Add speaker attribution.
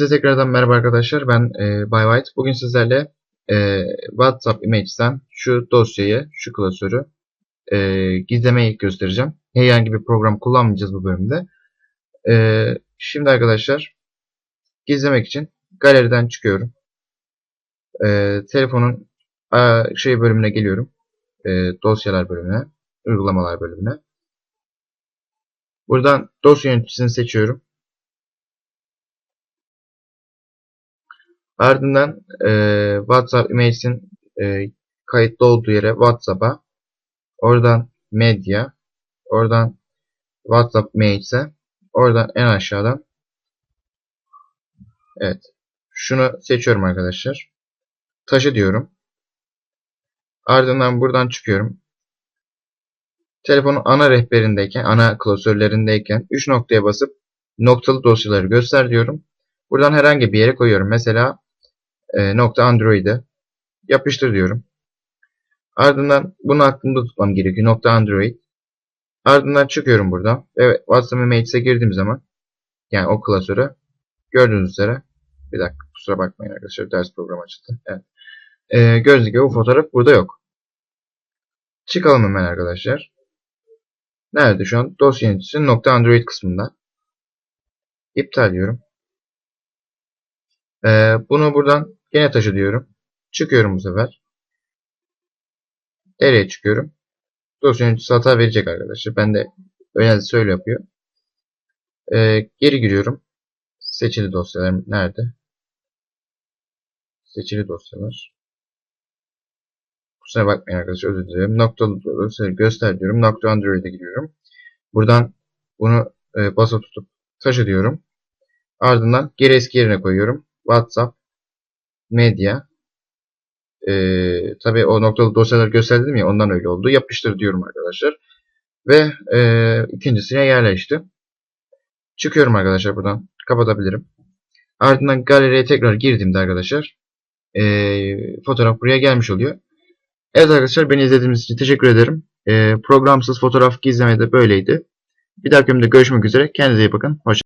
Speaker 1: Size tekrardan merhaba arkadaşlar. Ben e, Bay White. Bugün sizlerle e, WhatsApp Images'ten şu dosyayı, şu klasörü e, gizlemeyi göstereceğim. Herhangi bir program kullanmayacağız bu bölümde. E, şimdi arkadaşlar gizlemek için galeriden çıkıyorum. E, telefonun a, şey bölümüne geliyorum. E, dosyalar bölümüne, uygulamalar bölümüne. Buradan dosya yöneticisini seçiyorum. Ardından e, WhatsApp Images'in e, kayıtlı olduğu yere WhatsApp'a, oradan Medya, oradan WhatsApp Images'e, oradan en aşağıdan evet şunu seçiyorum arkadaşlar. Taşı diyorum. Ardından buradan çıkıyorum. Telefonun ana rehberindeyken, ana klasörlerindeyken 3 noktaya basıp noktalı dosyaları göster diyorum. Buradan herhangi bir yere koyuyorum. Mesela e, nokta Android'e yapıştır diyorum. Ardından bunu aklımda tutmam gerekiyor. Nokta Android. Ardından çıkıyorum buradan. Ve WhatsApp Images'e girdiğim zaman yani o klasöre gördüğünüz üzere bir dakika kusura bakmayın arkadaşlar ders programı açıldı. Evet. E, gördüğünüz gibi bu fotoğraf burada yok. Çıkalım hemen arkadaşlar. Nerede şu an? Dosya yöneticisinin nokta Android kısmında. İptal diyorum. Ee, bunu buradan gene taşı diyorum. Çıkıyorum bu sefer. Nereye çıkıyorum? Dosya yöneticisi hata verecek arkadaşlar. Ben de öyle öyle yapıyor. Ee, geri giriyorum. Seçili dosyalar nerede? Seçili dosyalar. Kusura bakmayın arkadaşlar özür dilerim. Noktalı dosyaları göster diyorum. Nokta Android'e giriyorum. Buradan bunu e, basa tutup taşı diyorum. Ardından geri eski yerine koyuyorum. WhatsApp, medya. Ee, tabii o noktalı dosyaları gösterdim ya ondan öyle oldu. Yapıştır diyorum arkadaşlar. Ve e, ikincisine yerleşti. Çıkıyorum arkadaşlar buradan. Kapatabilirim. Ardından galeriye tekrar girdiğimde arkadaşlar e, fotoğraf buraya gelmiş oluyor. Evet arkadaşlar beni izlediğiniz için teşekkür ederim. E, programsız fotoğraf gizleme de böyleydi. Bir dahaki bölümde görüşmek üzere. Kendinize iyi bakın. Hoşçakalın.